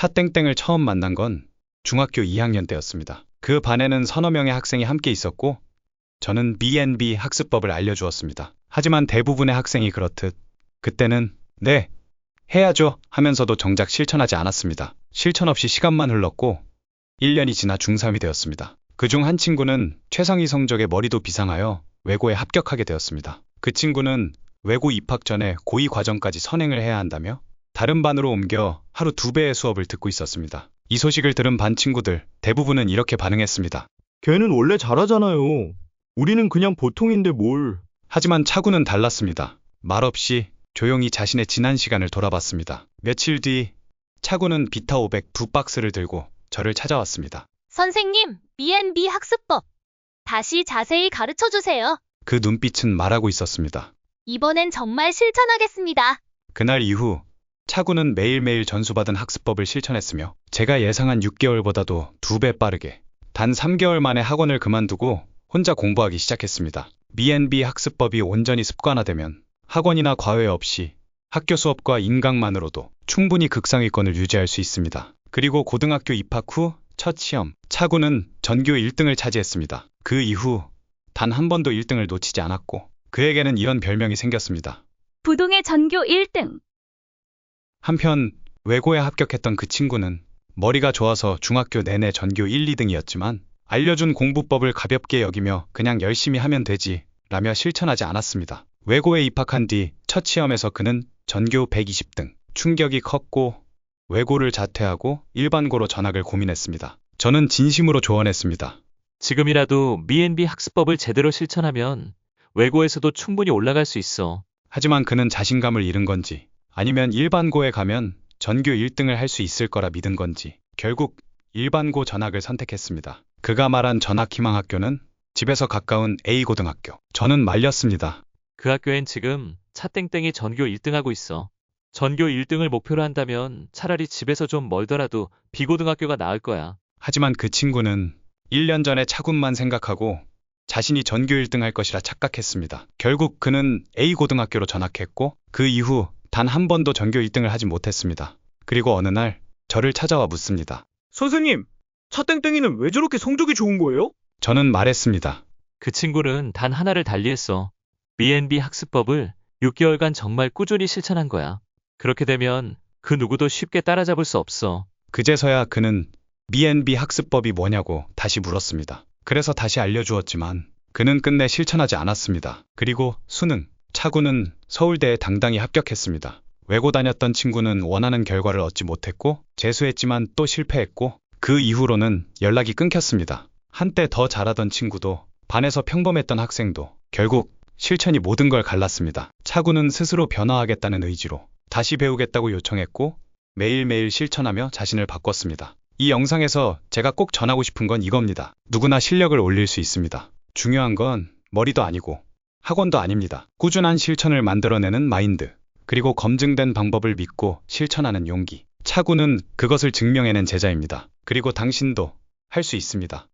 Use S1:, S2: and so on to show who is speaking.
S1: 차땡땡을 처음 만난 건 중학교 2학년 때였습니다. 그 반에는 서너 명의 학생이 함께 있었고 저는 B&B 학습법을 알려주었습니다. 하지만 대부분의 학생이 그렇듯 그때는 네, 해야죠 하면서도 정작 실천하지 않았습니다. 실천 없이 시간만 흘렀고 1년이 지나 중3이 되었습니다. 그 중 한 친구는 최상위 성적에 머리도 비상하여 외고에 합격하게 되었습니다. 그 친구는 외고 입학 전에 고의 과정까지 선행을 해야 한다며 다른 반으로 옮겨 하루 두 배의 수업을 듣고 있었습니다. 이 소식을 들은 반 친구들 대부분은 이렇게 반응했습니다.
S2: 걔는 원래 잘하잖아요. 우리는 그냥 보통인데 뭘.
S1: 하지만 차구는 달랐습니다. 말없이 조용히 자신의 지난 시간을 돌아봤습니다. 며칠 뒤 차구는 비타 500 두 박스를 들고 저를 찾아왔습니다.
S3: 선생님, B&B 학습법. 다시 자세히 가르쳐 주세요.
S1: 그 눈빛은 말하고 있었습니다.
S3: 이번엔 정말 실천하겠습니다.
S1: 그날 이후 차구는 매일매일 전수받은 학습법을 실천했으며 제가 예상한 6개월보다도 두 배 빠르게 단 3개월 만에 학원을 그만두고 혼자 공부하기 시작했습니다. B&B 학습법이 온전히 습관화되면 학원이나 과외 없이 학교 수업과 인강만으로도 충분히 극상위권을 유지할 수 있습니다. 그리고 고등학교 입학 후 첫 시험 차구는 전교 1등을 차지했습니다. 그 이후 단 한 번도 1등을 놓치지 않았고 그에게는 이런 별명이 생겼습니다.
S3: 부동의 전교 1등.
S1: 한편 외고에 합격했던 그 친구는 머리가 좋아서 중학교 내내 전교 1, 2등이었지만 알려준 공부법을 가볍게 여기며 그냥 열심히 하면 되지 라며 실천하지 않았습니다. 외고에 입학한 뒤 첫 시험에서 그는 전교 120등. 충격이 컸고 외고를 자퇴하고 일반고로 전학을 고민했습니다. 저는 진심으로 조언했습니다.
S4: 지금이라도 B&B 학습법을 제대로 실천하면 외고에서도 충분히 올라갈 수 있어.
S1: 하지만 그는 자신감을 잃은 건지 아니면 일반고에 가면 전교 1등을 할 수 있을 거라 믿은 건지 결국 일반고 전학을 선택했습니다. 그가 말한 전학 희망 학교는 집에서 가까운 A고등학교. 저는 말렸습니다.
S4: 그 학교엔 지금 차땡땡이 전교 1등하고 있어. 전교 1등을 목표로 한다면 차라리 집에서 좀 멀더라도 B고등학교가 나을 거야.
S1: 하지만 그 친구는 1년 전에 차군만 생각하고 자신이 전교 1등 할 것이라 착각했습니다. 결국 그는 A고등학교로 전학했고 그 이후 단 한 번도 전교 1등을 하지 못했습니다. 그리고 어느 날 저를 찾아와 묻습니다.
S2: 선생님, 차땡땡이는 왜 저렇게 성적이 좋은 거예요?
S1: 저는 말했습니다.
S4: 그 친구는 단 하나를 달리했어. B&B 학습법을 6개월간 정말 꾸준히 실천한 거야. 그렇게 되면 그 누구도 쉽게 따라잡을 수 없어.
S1: 그제서야 그는 B&B 학습법이 뭐냐고 다시 물었습니다. 그래서 다시 알려주었지만 그는 끝내 실천하지 않았습니다. 그리고 수능, 차구는 서울대에 당당히 합격했습니다. 외고 다녔던 친구는 원하는 결과를 얻지 못했고 재수했지만 또 실패했고 그 이후로는 연락이 끊겼습니다. 한때 더 잘하던 친구도 반에서 평범했던 학생도 결국 실천이 모든 걸 갈랐습니다. 차구는 스스로 변화하겠다는 의지로 다시 배우겠다고 요청했고 매일매일 실천하며 자신을 바꿨습니다. 이 영상에서 제가 꼭 전하고 싶은 건 이겁니다. 누구나 실력을 올릴 수 있습니다. 중요한 건 머리도 아니고 학원도 아닙니다. 꾸준한 실천을 만들어내는 마인드, 그리고 검증된 방법을 믿고 실천하는 용기. 차구는 그것을 증명해낸 제자입니다. 그리고 당신도 할 수 있습니다.